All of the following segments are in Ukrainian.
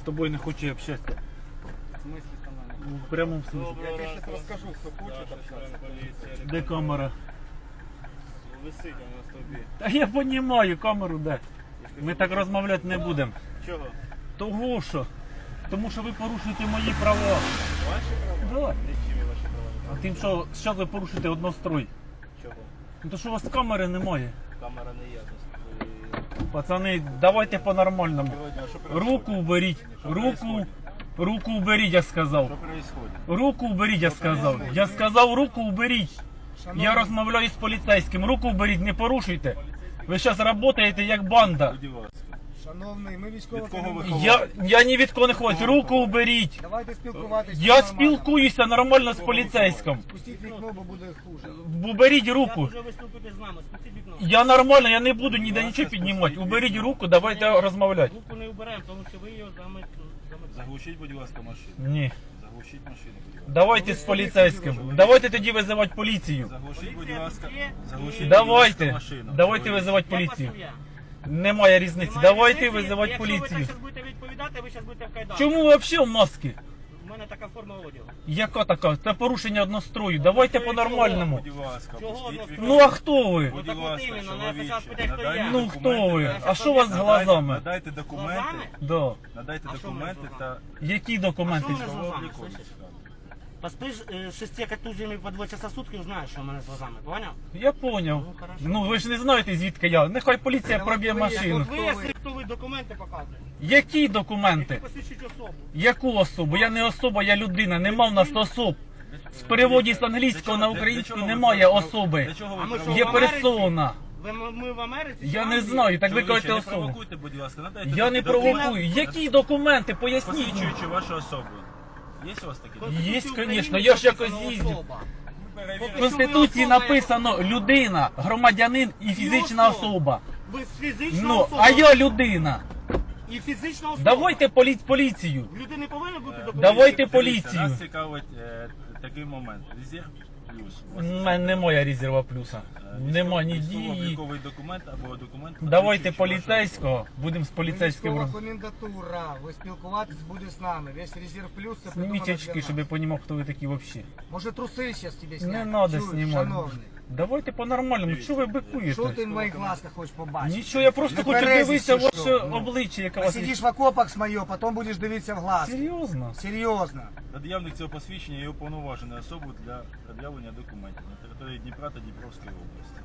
З тобою не хочу общатися. В смысле со мной? В прямому смысле. Я тебе сейчас расскажу, кто хочет общаться. Де камера? Висить вона на стовбі. Та я понімаю, камеру де. Ми так розмовляти не будемо. Чого? Того що? Тому що ви порушуєте мої права. Ваші права? Да. Ваші права? Тим, що зараз ви порушуєте однострой. Чого? Ну то що у вас камери немає. Камера не є. Пацани, давайте по-нормальному. Руку уберіть. Руку. Руку уберіть, я сказав. Руку уберіть, я сказав. Я сказав, руку уберіть. Я розмовляю з поліцейським. Руку уберіть, не порушуйте. Ви зараз працюєте як банда. Шановний, ми військово Від кого ви. Я, я ні від кого не хочу. Руку уберіть. Давайте спілкуватися. Я нормально. спілкуюся нормально з поліцейським. Спустіть вікно, бо буде хуже. Уберіть руку. Вже ви спілкуєтесь з нами, спустіть вікно. Я нормально, я не буду ніде нічого піднімати. Уберіть руку, давайте розмовляти. Руку не уберемо, тому що ви його заме- Заглушіть, будь ласка, машину. Ні. Заглушіть машину, будь ласка. Давайте з поліцейським. Давайте тоді визивати поліцію. Заглушіть, будь ласка. Заглушіть, Давайте. будь ласка, машину. Давайте визивати поліцію. Немає різниці. Немає Давайте різниці. визивати Якщо ви так поліцію. зараз будете відповідати, ви зараз будете в кайданах. Чому ви взагалі в маски? У мене така форма одягу. Яка така? Це порушення однострою. Давайте по-нормальному. Будь ласка, Чого пустіть. Ну а хто ви? Будь так от ласка, іменно, ну, я чоловіче, спочатку питаю, хто надайте. Ну хто ви? А що у вас з Надайте- глазами? Надайте документи. Глазами? Да. Надайте А що в документи та Які документи? А що ви військового глазами, обліку. Слышиш? Поспиш е, шести контузіями по два часа сутки, узнаєш, що в мене з глазами, поняв? Я поняв. Ну, хорошо. Ну ви ж не знаєте звідки я. Нехай поліція Та проб'є ви- машину. От ви, якщо ви документи показуєте, Які які документи? посвідчують особу. Яку особу? Я не особа, я людина. Нема в нас особ. В переводі з англійського на українську немає особи. А ми що, Є в Америці? персона. Ви, ми в Америці? Я не знаю, так ви кажете не особу. провокуйте, будь ласка, надайте Я не документи. провокую. Які документи? Поясніть. мені. Посвідчуючи вашу особу. Є у вас такі? Є, звісно, я ж якось їздив. В. Конституції написано людина, громадянин і фізична особа. Ви фізична Ну, особа. а я людина. І фізична особа. Давайте полі- поліцію. Людини повинен бути допомогти. Давайте поліцію. Нас цікавить е, такий момент. Резерв плюс. У мене немає резерва плюса. Е, Нема ні дії. Документ або документ. Давайте поліцейського, будемо з поліцейським. військова роз- комендатура. Ви спілкуватись буде з нами. Весь резерв плюс це Зніміть придумано очки, щоб я розумів, хто ви такі взагалі. Може труси зараз тебе Не зняти? треба Чуєш, знімати. Шановний. Давайте по-нормальному. Що ви Що ти в моїх глазках хочеш побачити? Нічого, я просто Не хочу березі дивитися чи ваше що? Ну. обличчя, яке у вас є. Посидиш в окопах з моє, потім будеш дивитися в глаз. Серйозно? Серйозно. Наявник цього посвідчення є уповноваженою особою для пред'явлення документів на території Дніпра та Дніпровської області.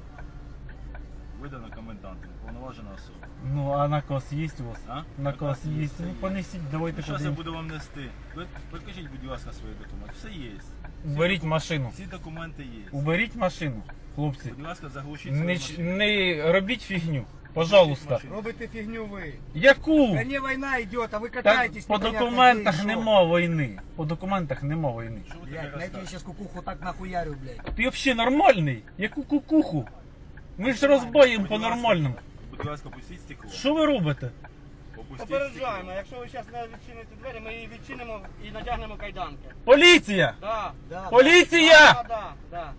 Видано комендантом, уповноважена особа. Ну, а наказ є у вас? А? Наказ Наказ є, є. Ну, є. понесіть, давайте Зараз я подивимось. буду вам нести. Ви покажіть, будь ласка, свої документи. Все є. Уберіть машину. Всі документи є. Уберіть машину, хлопці. Будь ласка, заглушіть Не, ч- машину. не робіть фігню. Пожалуйста. машину. Робите фігню ви. Яку? Та не війна йде, а ви Так, катаєтесь. по непонятно документах що. нема війни. По документах нема війни. Що ви таке Блядь, я тебе розказуєте? зараз кукуху так нахуярю, блядь. Ти взагалі нормальний? Яку кукуху? Ми ж розбоїмо по-нормальному. Будь ласка, пустіть стекло. Що ви робите? Опустіть Попереджаємо, стекло. якщо ви зараз не відчините двері, ми її відчинимо і надягнемо кайданки. Поліція! Да. Да, Поліція! Да, да, да.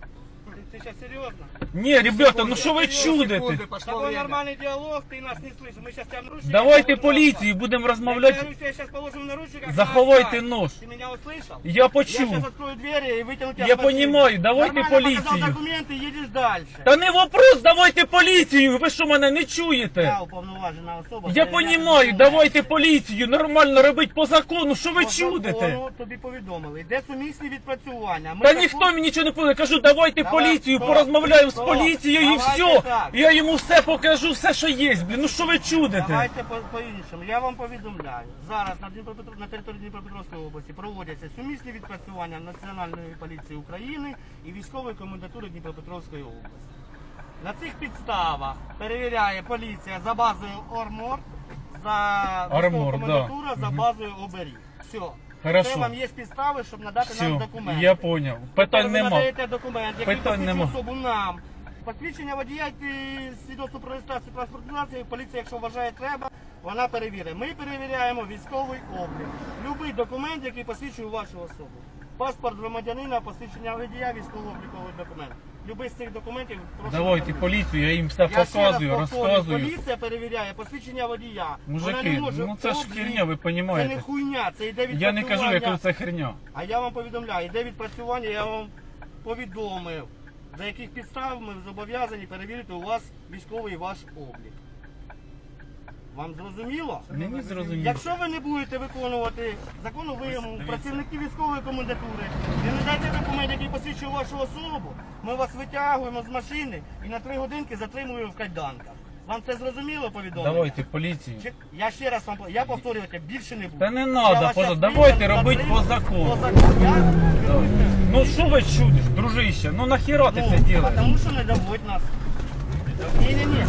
Ти, ти зараз серйозно? Ні, ребята, ну що ви Секунди, чудите? пошло Такой время. нормальний діалог, ти нас не слышиш. Ми зараз тебе наручники. Давайте поліцію, будемо розмовляти. Я сейчас положим наручниках. Заховайте на нож. Ты меня услышал? Я Я почув. сейчас открою двери и вытяну тебя Я с машины. понимаю, давайте Нормально полицию. показал документы, едешь дальше. Та не вопрос, давайте поліцію. Ви що мене не чуєте? Я уповноважена особа. Я перевіряю понімаю, документи. давайте поліцію, нормально робить по закону, що ви По чудите? закону тобі повідомили. Де сумісні відпрацювання? Ми Та таку- ніхто мені нічого не повідомляє. Кажу, давайте Давай, поліцію, стоп, порозмовляю з поліцією і все. Я йому все покажу, все, що є. Блін, ну що ви чудите? Давайте по- по-іншому. Я вам повідомляю. Зараз на, Дніпропетро- на території Дніпропетровської області проводяться сумісні відпрацювання Національної поліції України і військової комендатури Дніпропетровської області. На цих підставах перевіряє поліція за базою Ормор, за Армор, військова да. комендатура за базою Оберіг. Все. Хорошо. Це вам є підстави, щоб надати нам Все, документи. я поняв. Питань ви нема. надаєте документ, який Питань посвідчує нема. особу нам. Посвідчення водія і свідоцтво про реєстрацію транспортної засобів, поліція, якщо вважає треба, вона перевіряє. Ми перевіряємо військовий облік. Любий документ, який посвідчує вашу особу. Паспорт громадянина, посвідчення водія, військово-обліковий документ. Любий з цих документів прошу. Давайте перевірити. поліцію, я їм все Я ще раз показую, повторюю, розказую. Поліція перевіряє посвідчення водія. Вона Мужики, може ну це ж херня, ви Це не розумієте. хуйня, це йде від Я не кажу, яка це херня. А я вам повідомляю, йде відпрацювання, я вам повідомив, за яких підстав ми зобов'язані перевірити у вас військовий ваш облік. Вам зрозуміло? Мені зрозуміло. Якщо ви не будете виконувати законну вимогу працівників військової комендатури і не дайте документ, який посвідчує вашу особу, ми вас витягуємо з машини і на три годинки затримуємо в кайданках. Вам це зрозуміло повідомлення? Давайте поліцію. Чи- Я ще раз вам по- я повторювати більше не буду. Та не Я надо, вас поза- давайте робити затримую. по закону. По закону. Я- Ну що ви чудиш, дружище? Ну нахіра ти це Ну, робиш? Тому що не доводь нас. Ні-ні-ні.